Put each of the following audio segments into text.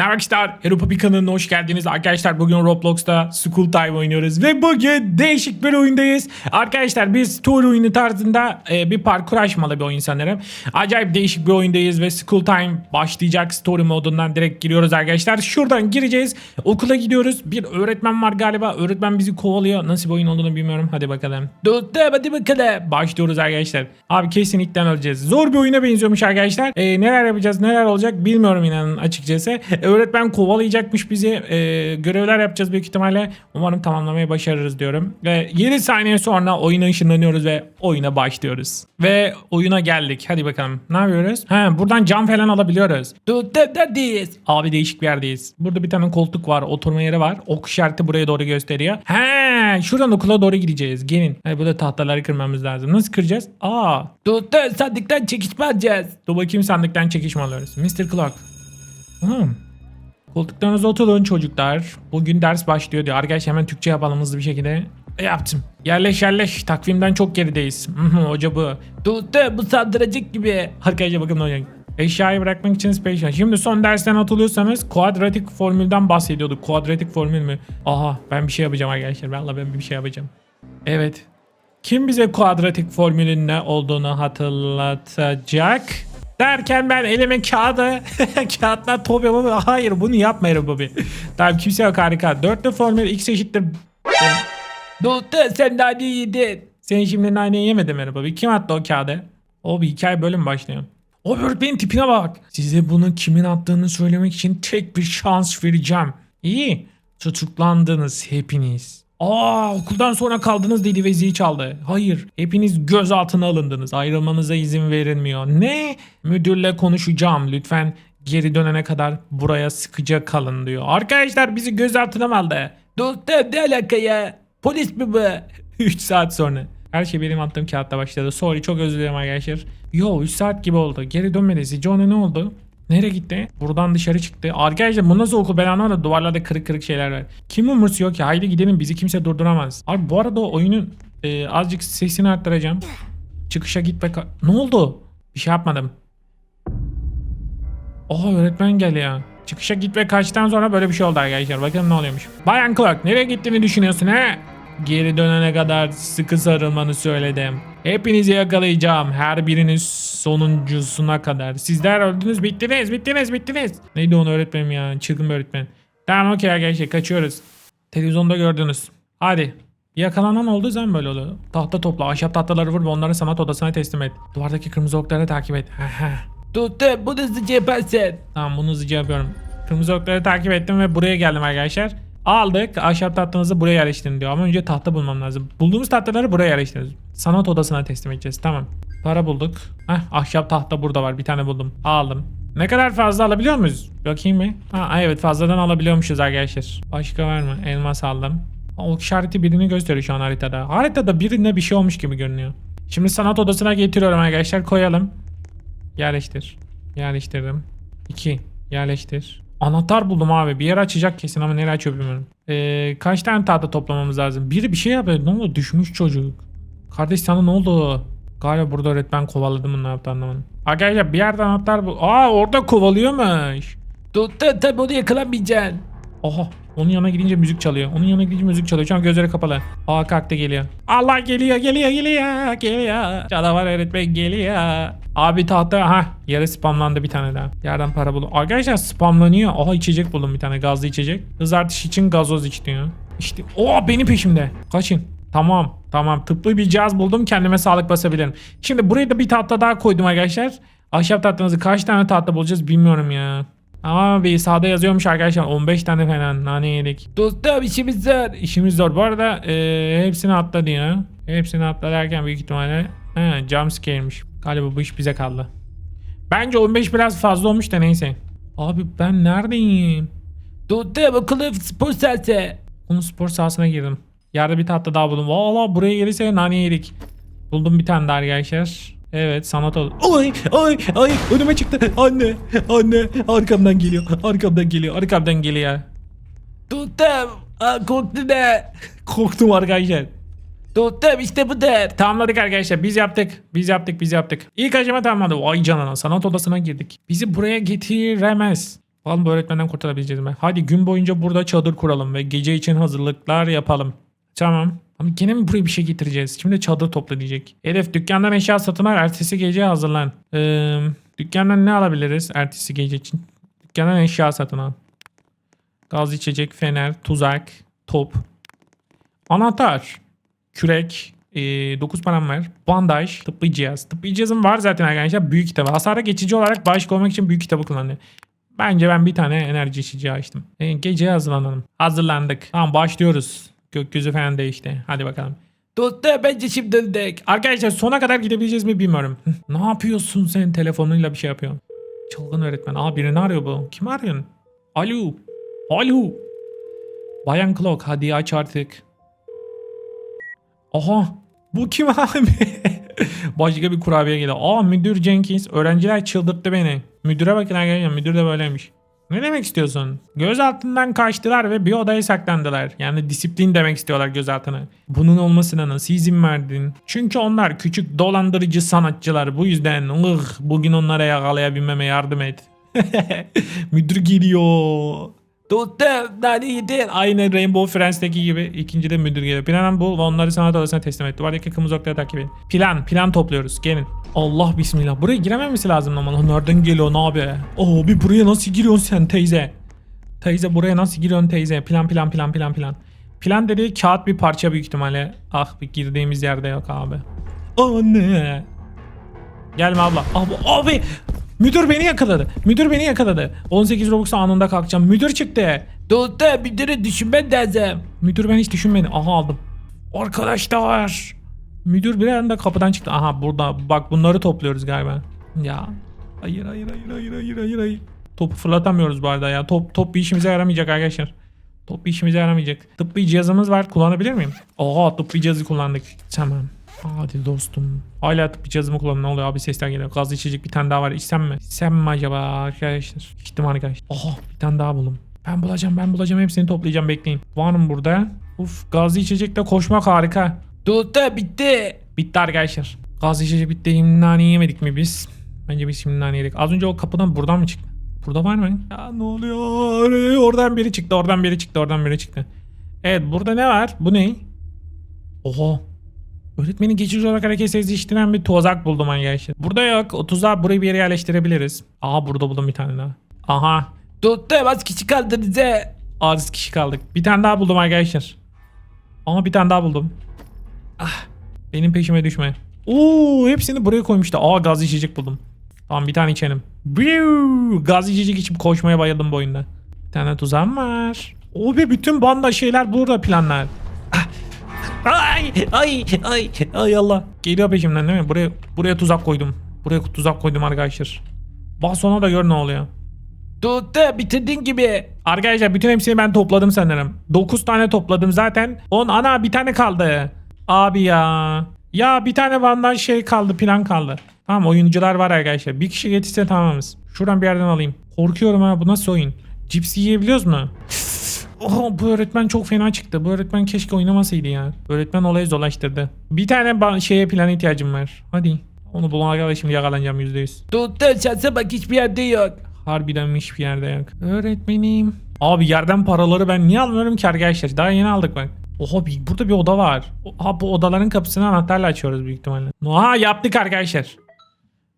Merhaba arkadaşlar, Hero Puppy kanalına hoş geldiniz. Arkadaşlar bugün Roblox'ta School Time oynuyoruz ve bugün değişik bir oyundayız. Arkadaşlar biz story oyunu tarzında e, bir parkur aşmalı bir oyun sanırım. Acayip değişik bir oyundayız ve School Time başlayacak story modundan direkt giriyoruz arkadaşlar. Şuradan gireceğiz, okula gidiyoruz. Bir öğretmen var galiba, öğretmen bizi kovalıyor. Nasıl bir oyun olduğunu bilmiyorum, hadi bakalım. Dostum hadi bakalım. Başlıyoruz arkadaşlar. Abi kesinlikle öleceğiz. Zor bir oyuna benziyormuş arkadaşlar. E, neler yapacağız, neler olacak bilmiyorum inanın açıkçası. Öğretmen kovalayacakmış bizi. Ee, görevler yapacağız büyük ihtimalle. Umarım tamamlamayı başarırız diyorum. Ve 7 saniye sonra oyuna ışınlanıyoruz ve oyuna başlıyoruz. Ve oyuna geldik. Hadi bakalım. Ne yapıyoruz? Ha, buradan cam falan alabiliyoruz. Abi değişik bir yerdeyiz. Burada bir tane koltuk var. Oturma yeri var. Ok işareti buraya doğru gösteriyor. Ha, şuradan okula doğru gideceğiz. Gelin. Hadi burada tahtaları kırmamız lazım. Nasıl kıracağız? Aa. Dur, sandıktan çekişme alacağız. Dur bakayım sandıktan çekişme alıyoruz. Mr. Clock. Hmm. Koltuklarınıza oturun çocuklar. Bugün ders başlıyor diyor. Arkadaşlar hemen Türkçe yapalım hızlı bir şekilde. E, yaptım. Yerleş yerleş. Takvimden çok gerideyiz. Hoca bu. Tuttu bu saldıracak gibi. Arkadaşlar bakın ne olacak. Eşyayı bırakmak için special. Şimdi son dersten hatırlıyorsanız kuadratik formülden bahsediyorduk. Kuadratik formül mü? Aha ben bir şey yapacağım arkadaşlar. Vallahi ben bir şey yapacağım. Evet. Kim bize kuadratik formülün ne olduğunu hatırlatacak? Derken ben elime kağıdı kağıtla top yapıp hayır bunu yapmayalım Bobby. tamam kimse yok harika. Dörtlü formül x eşittir. Dostum sen nane yedin. Sen şimdi nane yemedin mi Bobby? Kim attı o kağıdı? O bir hikaye böyle mi başlıyor? O öğretmenin tipine bak. Size bunu kimin attığını söylemek için tek bir şans vereceğim. İyi. Tutuklandınız hepiniz. Aa okuldan sonra kaldınız dedi ve zil çaldı. Hayır hepiniz gözaltına alındınız. Ayrılmanıza izin verilmiyor. Ne? Müdürle konuşacağım lütfen geri dönene kadar buraya sıkıca kalın diyor. Arkadaşlar bizi gözaltına mı aldı? Dostum ne alaka ya? Polis mi bu? 3 saat sonra. Her şey benim attığım kağıtta başladı. Sorry çok özür dilerim arkadaşlar. Yo 3 saat gibi oldu. Geri dönmedi. Ona ne oldu? Nereye gitti? Buradan dışarı çıktı. Arkadaşlar bu nasıl okul ben anlamadım. Duvarlarda kırık kırık şeyler var. Kim umursuyor ki? Haydi gidelim bizi kimse durduramaz. Abi bu arada oyunun e, azıcık sesini arttıracağım. Çıkışa git be. Ne oldu? Bir şey yapmadım. Oha öğretmen geliyor. Çıkışa git ve kaçtan sonra böyle bir şey oldu arkadaşlar. Bakalım ne oluyormuş. Bayan Clark nereye gittiğini düşünüyorsun he? Geri dönene kadar sıkı sarılmanı söyledim. Hepinizi yakalayacağım. Her biriniz sonuncusuna kadar. Sizler öldünüz bittiniz bittiniz bittiniz. Neydi onu öğretmenim ya çılgın bir öğretmen. Tamam okey arkadaşlar kaçıyoruz. Televizyonda gördünüz. Hadi. Yakalanan olduğu zaman böyle oluyor. Tahta topla, ahşap tahtaları vur ve onları sanat odasına teslim et. Duvardaki kırmızı okları takip et. Tuttu, bunu hızlıca yaparsın. Tamam bunu hızlıca yapıyorum. Kırmızı okları takip ettim ve buraya geldim arkadaşlar. Aldık. Ahşap tahtanızı buraya yerleştirin diyor. Ama önce tahta bulmam lazım. Bulduğumuz tahtaları buraya yerleştiririz. Sanat odasına teslim edeceğiz. Tamam. Para bulduk. Heh, ahşap tahta burada var. Bir tane buldum. Aldım. Ne kadar fazla alabiliyor muyuz? Bakayım mı? Ha evet fazladan alabiliyormuşuz arkadaşlar. Başka var mı? Elmas aldım. O işareti birini gösteriyor şu an haritada. Haritada birine bir şey olmuş gibi görünüyor. Şimdi sanat odasına getiriyorum arkadaşlar. Koyalım. Yerleştir. Yerleştirdim. 2. Yerleştir. Anahtar buldum abi. Bir yer açacak kesin ama nereye açıyor bilmiyorum. Ee, kaç tane tahta toplamamız lazım? Biri bir şey yapıyor. Ne oldu? Düşmüş çocuk. Kardeş sana ne oldu? Galiba burada öğretmen kovaladı mı ne yaptı anlamadım. Arkadaşlar bir yerde anahtar bu. Aa orada kovalıyormuş. Tuttu tabi onu yakalamayacaksın. Oha onun yanına gidince müzik çalıyor. Onun yanına gidince müzik çalıyor. Şu an gözleri kapalı. Aa kalktı geliyor. Allah geliyor geliyor geliyor geliyor. Canavar öğretmen geliyor. Abi tahta ha yarı spamlandı bir tane daha. Yerden para buldum. Arkadaşlar spamlanıyor. Aha içecek buldum bir tane gazlı içecek. Hız artış için gazoz iç diyor. İşte o benim peşimde. Kaçın. Tamam tamam tıbbi bir cihaz buldum kendime sağlık basabilirim. Şimdi buraya da bir tahta daha koydum arkadaşlar. Ahşap tahtanızı kaç tane tahta bulacağız bilmiyorum ya. Ama bir sağda yazıyormuş arkadaşlar 15 tane falan nane yedik. Dostum işimiz zor. İşimiz zor. Bu arada e, hepsini atla diyor. Hepsini atla derken büyük ihtimalle he, jumpscare'miş. Galiba bu iş bize kaldı. Bence 15 biraz fazla olmuş da neyse. Abi ben neredeyim? Dostum okulun spor sahası. Okulun spor sahasına girdim. Yerde bir tahta daha buldum. Valla buraya gelirse nane yedik. Buldum bir tane daha arkadaşlar. Evet sanat oldu. Ay ay ay önüme çıktı. Anne anne arkamdan geliyor. Arkamdan geliyor. Arkamdan geliyor. Tuttum. Aa, korktu ne? Korktum arkadaşlar. Tuttum işte bu der. Tamamladık arkadaşlar. Biz yaptık. Biz yaptık. Biz yaptık. İlk aşama tamamladı. Vay canına sanat odasına girdik. Bizi buraya getiremez. Bakalım bu öğretmenden kurtarabileceğiz mi? Hadi gün boyunca burada çadır kuralım ve gece için hazırlıklar yapalım. Tamam. Ama gene mi buraya bir şey getireceğiz? Şimdi çadır topla diyecek. Elif dükkandan eşya satın al ertesi gece hazırlan. Ee, dükkandan ne alabiliriz ertesi gece için? Dükkandan eşya satın al. Gaz içecek, fener, tuzak, top. Anahtar, kürek, 9 param var. Bandaj, tıbbi cihaz. Tıbbi cihazım var zaten arkadaşlar. Büyük kitabı. Hasara geçici olarak bağış koymak için büyük kitabı kullanıyor. Bence ben bir tane enerji içeceği açtım. E, gece hazırlanalım. Hazırlandık. Tamam başlıyoruz. Gökyüzü falan değişti. Hadi bakalım. Dostlar bence şimdi döndük. Arkadaşlar sona kadar gidebileceğiz mi bilmiyorum. ne yapıyorsun sen telefonuyla bir şey yapıyorsun. Çılgın öğretmen. Aa birini arıyor bu. Kim arıyorsun? Alo. Alo. Bayan Clock hadi aç artık. Aha. Bu kim abi? Başka bir kurabiye geliyor. Aa müdür Jenkins. Öğrenciler çıldırttı beni. Müdüre bakın arkadaşlar. Müdür de böyleymiş. Ne demek istiyorsun? Gözaltından kaçtılar ve bir odaya saklandılar. Yani disiplin demek istiyorlar gözaltına. Bunun olmasına nasıl izin verdin? Çünkü onlar küçük dolandırıcı sanatçılar. Bu yüzden ıh, bugün onlara yakalayabilmeme yardım et. Müdür geliyor. Dostum nane yedin. Aynı Rainbow Friends'teki gibi. ikinci de müdür geliyor. Planım bu ve onları sanat odasına teslim et. Duvardaki kırmızı noktaya takip edin. Plan. Plan topluyoruz. Gelin. Allah bismillah. Buraya girememesi lazım ama. Nereden geliyor abi? Oo bir buraya nasıl giriyorsun sen teyze? Teyze buraya nasıl giriyorsun teyze? Plan plan plan plan plan. Plan dediği kağıt bir parça büyük ihtimalle. Ah bir girdiğimiz yerde yok abi. Anne. Gelme abla. Abi, abi müdür beni yakaladı. Müdür beni yakaladı. 18 Robux anında kalkacağım. Müdür çıktı. Dostum müdürü düşünmen lazım. Müdür ben hiç düşünmedim. Aha aldım. Arkadaşlar. Müdür bir anda kapıdan çıktı. Aha burada. Bak bunları topluyoruz galiba. Ya. Hayır hayır hayır hayır hayır hayır hayır. Topu fırlatamıyoruz bu arada ya. Top top bir işimize yaramayacak arkadaşlar. Top bir işimize yaramayacak. Tıbbi cihazımız var. Kullanabilir miyim? Oha tıbbi cihazı kullandık. Tamam. Hadi dostum. Hala tıbbi cihazımı kullan. Ne oluyor abi sesler geliyor. Gazlı içecek bir tane daha var. İçsem mi? İçsem mi acaba arkadaşlar? İçtim arkadaşlar. Oha bir tane daha buldum. Ben bulacağım ben bulacağım. Hepsini toplayacağım bekleyin. Var mı burada? Uf gazlı içecekle koşmak harika. Tuttu bitti. Bitti arkadaşlar. Gazlı içecek bitti. Şimdi yemedik mi biz? Bence biz şimdi yedik. Az önce o kapıdan buradan mı çıktı? Burada var mı? Ya ne oluyor? Oradan biri çıktı, oradan biri çıktı, oradan biri çıktı. Evet burada ne var? Bu ne? Oha. Öğretmenin geçici olarak hareket seçtiren bir tuzak buldum arkadaşlar. Burada yok. O tuzağı buraya bir yere yerleştirebiliriz. Aha burada buldum bir tane daha. Aha. Tuttu az kişi kaldı bize. Az kişi kaldık. Bir tane daha buldum arkadaşlar. Aha bir tane daha buldum. Ah. Benim peşime düşme. Oo hepsini buraya koymuştu. Aa gaz içecek buldum. Tamam bir tane içelim. Biu! Gaz içecek içip koşmaya bayıldım bu oyunda. Bir tane tuzağım var. O be bütün banda şeyler burada planlar. Ay ay ay ay Allah. Geliyor peşimden değil mi? Buraya buraya tuzak koydum. Buraya tuzak koydum arkadaşlar. Bak sonra da gör ne oluyor. Tuttu bitirdin gibi. Arkadaşlar bütün hepsini ben topladım sanırım. 9 tane topladım zaten. 10 ana bir tane kaldı. Abi ya. Ya bir tane bandaj şey kaldı plan kaldı. Tamam oyuncular var arkadaşlar. Bir kişi getirse tamamız. Şuradan bir yerden alayım. Korkuyorum ha bu nasıl oyun? Cips yiyebiliyoruz mu? Oh, bu öğretmen çok fena çıktı. Bu öğretmen keşke oynamasaydı ya. Öğretmen olayı dolaştırdı. Bir tane şeye plan ihtiyacım var. Hadi. Onu bulana kadar şimdi yakalanacağım %100. Tuttu şansa bak hiçbir yerde yok. Harbiden hiçbir yerde yok. Öğretmenim. Abi yerden paraları ben niye almıyorum ki arkadaşlar? Daha yeni aldık bak. Oha bir, burada bir oda var. Oha bu odaların kapısını anahtarla açıyoruz büyük ihtimalle. Oha yaptık arkadaşlar.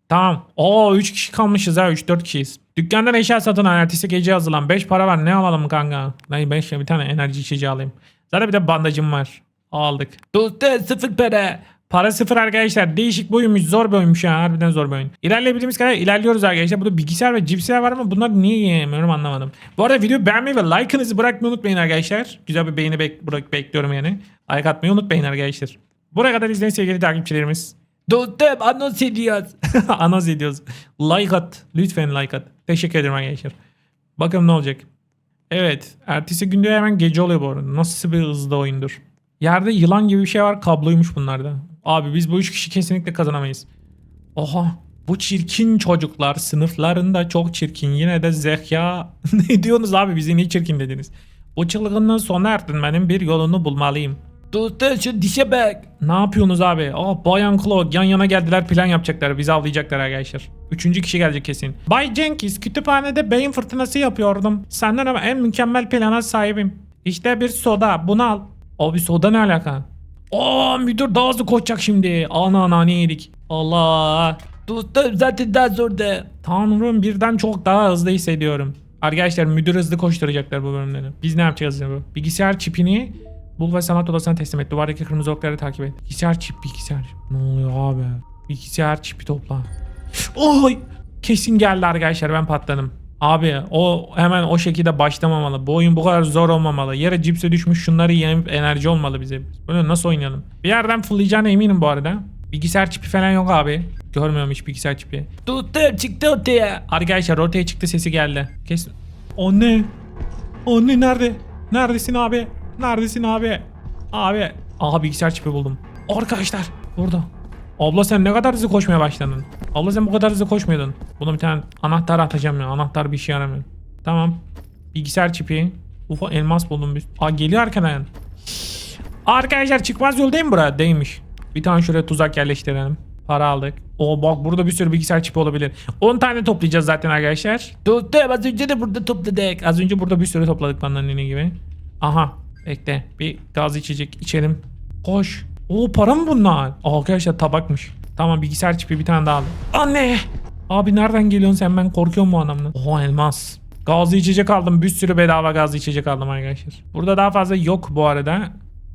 Tamam. Oo 3 kişi kalmışız ha 3-4 kişiyiz. Dükkandan eşya satın al. Ertesi gece hazırlan. 5 para var. Ne alalım kanka? Ben 5 bir tane enerji içeceği alayım. Zaten bir de bandajım var. Aldık. Tuttu sıfır para. Para sıfır arkadaşlar. Değişik bir oyunmuş. Zor bir oyunmuş ya. Harbiden zor bir oyun. İlerleyebildiğimiz kadar ilerliyoruz arkadaşlar. Burada bilgisayar ve cipsler var ama bunlar niye yiyemiyorum anlamadım. Bu arada videoyu beğenmeyi ve like'ınızı bırakmayı unutmayın arkadaşlar. Güzel bir beğeni bek bırak bekliyorum yani. Like atmayı unutmayın arkadaşlar. Buraya kadar izleyen sevgili takipçilerimiz. Dostum anons ediyoruz. anons ediyoruz. Like at. Lütfen like at. Teşekkür ederim arkadaşlar. Bakalım ne olacak. Evet. Ertesi günde hemen gece oluyor bu arada. Nasıl bir hızlı oyundur. Yerde yılan gibi bir şey var. Kabloymuş bunlarda. Abi biz bu üç kişi kesinlikle kazanamayız. Oha. Bu çirkin çocuklar sınıflarında çok çirkin. Yine de zeka. ne diyorsunuz abi bizi niye çirkin dediniz? Bu çılgınlığın sona erdirmenin bir yolunu bulmalıyım. Dostum şu dişe bak. Ne yapıyorsunuz abi? Aa Bayan Claude yan yana geldiler plan yapacaklar. Bizi avlayacaklar arkadaşlar. Üçüncü kişi gelecek kesin. Bay Jenkins kütüphanede beyin fırtınası yapıyordum. Senden ama en mükemmel plana sahibim. İşte bir soda bunu al. Abi soda ne alaka? Aa müdür daha hızlı koşacak şimdi. Ana ana ne yedik. Allah. Dostum zaten daha zor da. Tanrım birden çok daha hızlı hissediyorum. Arkadaşlar müdür hızlı koşturacaklar bu bölümleri. Biz ne yapacağız ya bu? Bilgisayar çipini bul ve sanat odasına teslim et. Duvardaki kırmızı okları takip et. Bilgisayar çip bilgisayar. Ne oluyor abi? Bilgisayar çipi topla. Oy! Kesin geldi arkadaşlar ben patladım. Abi o hemen o şekilde başlamamalı. Bu oyun bu kadar zor olmamalı. Yere cipse düşmüş şunları yenip enerji olmalı bize. Böyle nasıl oynayalım? Bir yerden fırlayacağına eminim bu arada. Bilgisayar çipi falan yok abi. Görmüyorum hiç bilgisayar çipi. Dostum çıktı ortaya. Arkadaşlar ortaya çıktı sesi geldi. Kes. Anne. Anne nerede? Neredesin abi? Neredesin abi? Abi. Aha bilgisayar çipi buldum. Arkadaşlar burada. Abla sen ne kadar hızlı koşmaya başladın? Abla sen bu kadar hızlı koşmuyordun. Buna bir tane anahtar atacağım ya. Anahtar bir işe yaramıyor. Tamam. Bilgisayar çipi. Ufa elmas buldum. Bir... Aa geliyor arkadan. Arkadaşlar çıkmaz yoldayım burada. Değilmiş. Bir tane şuraya tuzak yerleştirelim. Para aldık. O bak burada bir sürü bilgisayar çipi olabilir. 10 tane toplayacağız zaten arkadaşlar. Dostum az önce de burada topladık. Az önce burada bir sürü topladık benden nene gibi. Aha. Bekle. Bir gaz içecek içelim. Koş. O para mı bunlar? Aa, arkadaşlar tabakmış. Tamam bilgisayar çipi bir tane daha aldım. Anne. Abi nereden geliyorsun sen? Ben korkuyorum bu adamdan. Oha elmas. Gazlı içecek aldım. Bir sürü bedava gazlı içecek aldım arkadaşlar. Burada daha fazla yok bu arada.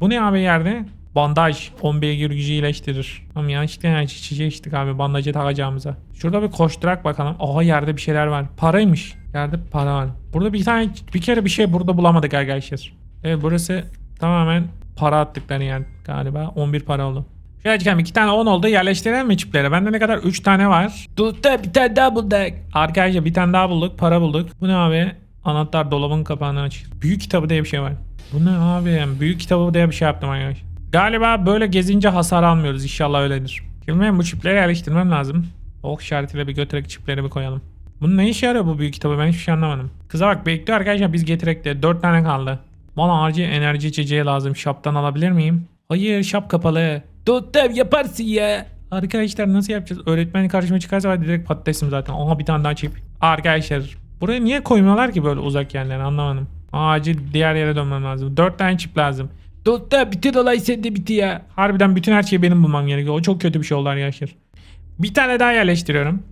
Bu ne abi yerde? Bandaj. 10 beygir gücü iyileştirir. Tamam yanlışlıkla yani içeceği içtik abi bandajı takacağımıza. Şurada bir koşturak bakalım. Aha yerde bir şeyler var. Paraymış. Yerde para var. Burada bir tane bir kere bir şey burada bulamadık arkadaşlar. Evet burası tamamen para attıkları yer galiba. 11 para oldu. Şöyle çıkalım. iki tane 10 oldu. Yerleştirelim mi çipleri? Bende ne kadar? 3 tane var. Dostum bir tane daha bulduk. Arkadaşlar bir tane daha bulduk. Para bulduk. Bu ne abi? Anahtar dolabın kapağını aç. Büyük kitabı diye bir şey var. Bu ne abi? Büyük kitabı diye bir şey yaptım arkadaşlar. Galiba böyle gezince hasar almıyoruz. İnşallah öyledir. Şimdi bu çipleri yerleştirmem lazım. Ok işaretiyle bir götürek çipleri bir koyalım. Bunun ne işe yarıyor bu büyük kitabı ben hiçbir şey anlamadım. Kıza bak bekliyor arkadaşlar biz getirek de 4 tane kaldı. Bana acil enerji içeceği lazım. Şaptan alabilir miyim? Hayır şap kapalı. Dostum yaparsın ya. Arkadaşlar nasıl yapacağız? Öğretmen karşıma çıkarsa direkt patatesim zaten. Aha bir tane daha çip. Arkadaşlar buraya niye koymuyorlar ki böyle uzak yerlere anlamadım. Acil diğer yere dönmem lazım. 4 tane çip lazım. Dostum bütün olay sende bitti ya. Harbiden bütün her şeyi benim bulmam gerekiyor. O çok kötü bir şey oldu arkadaşlar. Bir tane daha yerleştiriyorum.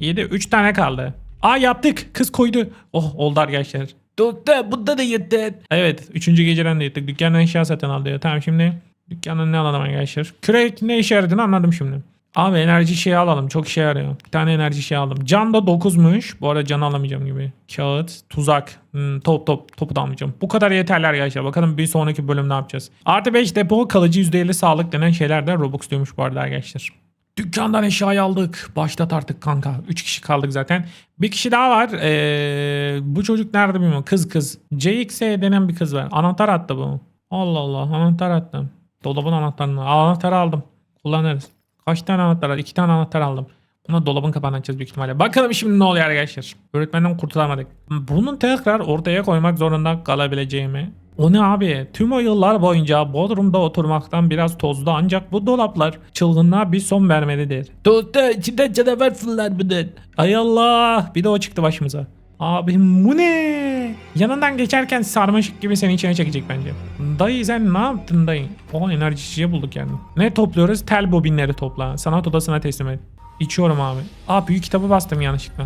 7 3 tane kaldı. Aa yaptık. Kız koydu. Oh oldu arkadaşlar. Dostum bunda da yırttın. Evet 3. geceden de yettik. Dükkandan eşya satın al diyor. Tamam şimdi dükkandan ne alalım arkadaşlar? Kürek ne işe yaradığını anladım şimdi. Abi enerji şeyi alalım. Çok işe yarıyor. Bir tane enerji şey aldım. Can da 9'muş. Bu arada can alamayacağım gibi. Kağıt, tuzak, hmm, top top topu da almayacağım. Bu kadar yeterli arkadaşlar. Bakalım bir sonraki bölüm ne yapacağız. Artı 5 depo kalıcı %50 sağlık denen şeyler de Robux diyormuş bu arada arkadaşlar. Dükkandan eşyayı aldık. Başlat artık kanka. 3 kişi kaldık zaten. Bir kişi daha var. Ee, bu çocuk nerede bilmiyorum. Kız kız. CX denen bir kız var. Anahtar attı bu. Allah Allah anahtar attı. Dolabın anahtarını. Anahtarı aldım. Kullanırız. Kaç tane anahtar var? 2 tane anahtar aldım. Buna dolabın kapağını açacağız büyük ihtimalle. Bakalım şimdi ne oluyor arkadaşlar. Öğretmenden kurtulamadık. Bunu tekrar ortaya koymak zorunda kalabileceğimi. O ne abi? Tüm o yıllar boyunca Bodrum'da oturmaktan biraz tozdu ancak bu dolaplar çılgınlığa bir son vermelidir. Dostum içinden canavar fırlar bunun. Ay Allah bir de o çıktı başımıza. Abi bu ne? Yanından geçerken sarmaşık gibi seni içine çekecek bence. Dayı sen ne yaptın dayı? O enerji içeceği bulduk yani. Ne topluyoruz? Tel bobinleri topla. Sanat odasına teslim et. İçiyorum abi. Aa büyük kitabı bastım yanlışlıkla.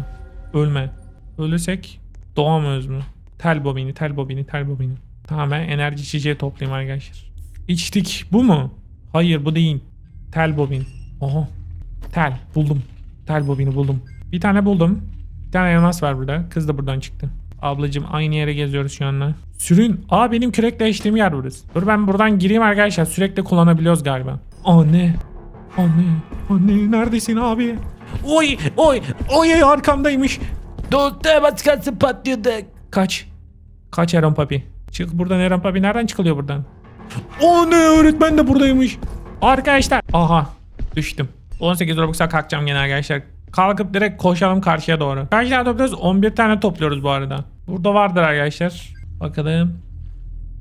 Ölme. Ölürsek doğamıyoruz mu? Tel bobini, tel bobini, tel bobini. Tamam ben enerji içeceği toplayayım arkadaşlar. İçtik. Bu mu? Hayır bu değil. Tel bobin. Oha. Tel. Buldum. Tel bobini buldum. Bir tane buldum. Bir tane elmas var burada. Kız da buradan çıktı. Ablacım aynı yere geziyoruz şu anda. Sürün. Aa benim kürekle içtiğim yer burası. Dur ben buradan gireyim arkadaşlar. Sürekli kullanabiliyoruz galiba. Anne. Anne. Anne neredesin abi? Oy oy oy arkamdaymış. Dostum az kalsın patlıyorduk. Kaç. Kaç Eren Papi. Çık buradan Eren Papi. Nereden çıkılıyor buradan? O ne öğretmen de buradaymış. Arkadaşlar. Aha. Düştüm. 18 Robux'a kalkacağım gene arkadaşlar. Kalkıp direkt koşalım karşıya doğru. Kaç tane topluyoruz? 11 tane topluyoruz bu arada. Burada vardır arkadaşlar. Bakalım.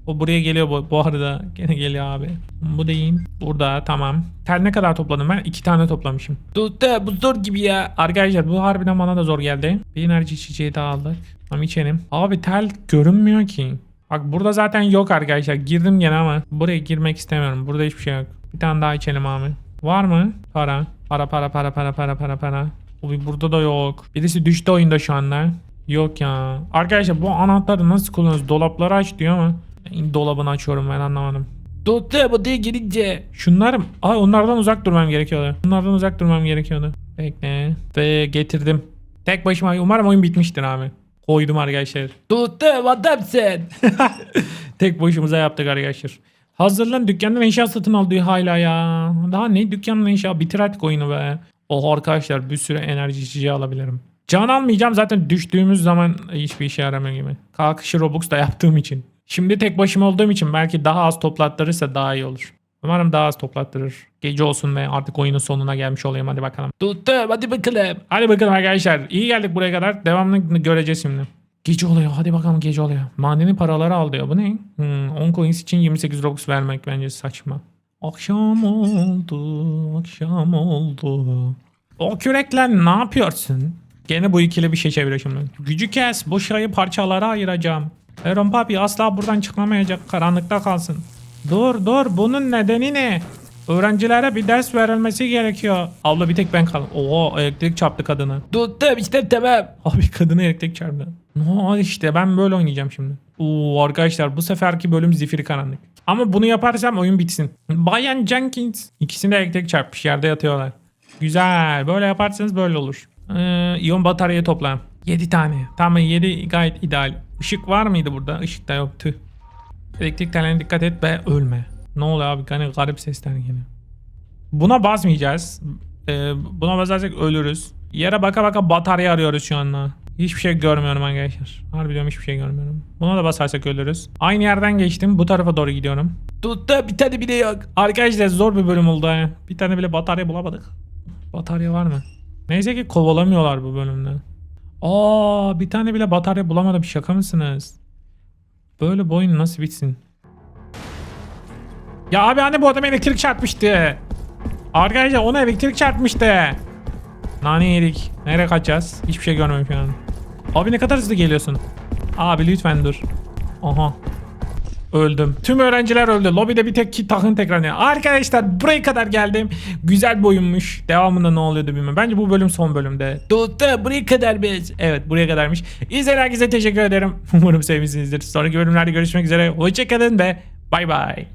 O buraya geliyor bu, bu arada. Gene geliyor abi. Bu değil. Burada tamam. Tel ne kadar topladım ben? İki tane toplamışım. Doktor bu zor gibi ya. Arkadaşlar bu harbiden bana da zor geldi. Bir enerji içeceği daha aldık. Tamam içelim. Abi tel görünmüyor ki. Bak burada zaten yok arkadaşlar. Girdim gene ama buraya girmek istemiyorum. Burada hiçbir şey yok. Bir tane daha içelim abi. Var mı? Para. Para para para para para para para. Abi burada da yok. Birisi düştü oyunda şu anda. Yok ya. Arkadaşlar bu anahtarı nasıl kullanıyoruz? Dolapları aç diyor ama. Dolabını açıyorum ben anlamadım. Doktor buraya gelince. Şunlar Ay onlardan uzak durmam gerekiyordu. Bunlardan uzak durmam gerekiyordu. Bekle. Ve getirdim. Tek başıma umarım oyun bitmiştir abi. Koydum arkadaşlar. Doktor adamsın. Tek başımıza yaptık arkadaşlar. Hazırlan dükkandan eşya satın al diyor hala ya. Daha ne dükkandan eşya bitir artık oyunu be. Oh arkadaşlar bir sürü enerji içeceği alabilirim. Can almayacağım zaten düştüğümüz zaman hiçbir işe yaramıyor gibi. Kalkışı Robux'ta yaptığım için. Şimdi tek başıma olduğum için belki daha az toplattırırsa daha iyi olur. Umarım daha az toplattırır. Gece olsun ve artık oyunun sonuna gelmiş olayım hadi bakalım. Doktor hadi bakalım. Hadi bakalım arkadaşlar. İyi geldik buraya kadar. Devamını göreceğiz şimdi. Gece oluyor. Hadi bakalım gece oluyor. Madeni paraları al diyor. Bu ne? Hmm, 10 coins için 28 Robux vermek bence saçma. Akşam oldu. Akşam oldu. O kürekler ne yapıyorsun? Gene bu ikili bir şey çeviriyor şimdi. Gücü kes. Bu şeyi parçalara ayıracağım. Eron Papi asla buradan çıkamayacak. Karanlıkta kalsın. Dur dur. Bunun nedeni ne? Öğrencilere bir ders verilmesi gerekiyor. Abla bir tek ben kaldım. Oo elektrik çarptı kadını. Doktor işte tamam. Abi kadına elektrik çarptı. No işte ben böyle oynayacağım şimdi. Oo arkadaşlar bu seferki bölüm zifiri karanlık. Ama bunu yaparsam oyun bitsin. Bayan Jenkins. İkisini de elektrik çarpmış yerde yatıyorlar. Güzel. Böyle yaparsanız böyle olur. Ee, iyon bataryayı topla. 7 tane. Tamam 7 gayet ideal. Işık var mıydı burada? Işık da yoktu. Elektrik tellerine dikkat et ve ölme. Ne oluyor abi? Hani garip sesler geliyor. Buna basmayacağız. Ee, buna basarsak ölürüz. Yere baka baka batarya arıyoruz şu anda. Hiçbir şey görmüyorum arkadaşlar. Harbi diyorum hiçbir şey görmüyorum. Buna da basarsak ölürüz. Aynı yerden geçtim. Bu tarafa doğru gidiyorum. Doktor bir tane bile yok. Arkadaşlar zor bir bölüm oldu ha. Bir tane bile batarya bulamadık. Batarya var mı? Neyse ki kovalamıyorlar bu bölümde. Aa, bir tane bile batarya bulamadım. Şaka mısınız? Böyle bu nasıl bitsin? Ya abi hani bu adam elektrik çarpmıştı. Arkadaşlar ona elektrik çarpmıştı. Nane yedik. Nereye kaçacağız? Hiçbir şey şu an. Abi ne kadar hızlı geliyorsun. Abi lütfen dur. Aha. Öldüm. Tüm öğrenciler öldü. Lobide bir tek ki takın tekrar. ne- Arkadaşlar buraya kadar geldim. Güzel bir oyunmuş. Devamında ne oluyordu bilmiyorum. Bence bu bölüm son bölümde. Doktor buraya kadar biz. Evet buraya kadarmış. İzleyen herkese teşekkür ederim. Umarım sevmişsinizdir. Sonraki bölümlerde görüşmek üzere. Hoşçakalın ve bay bay.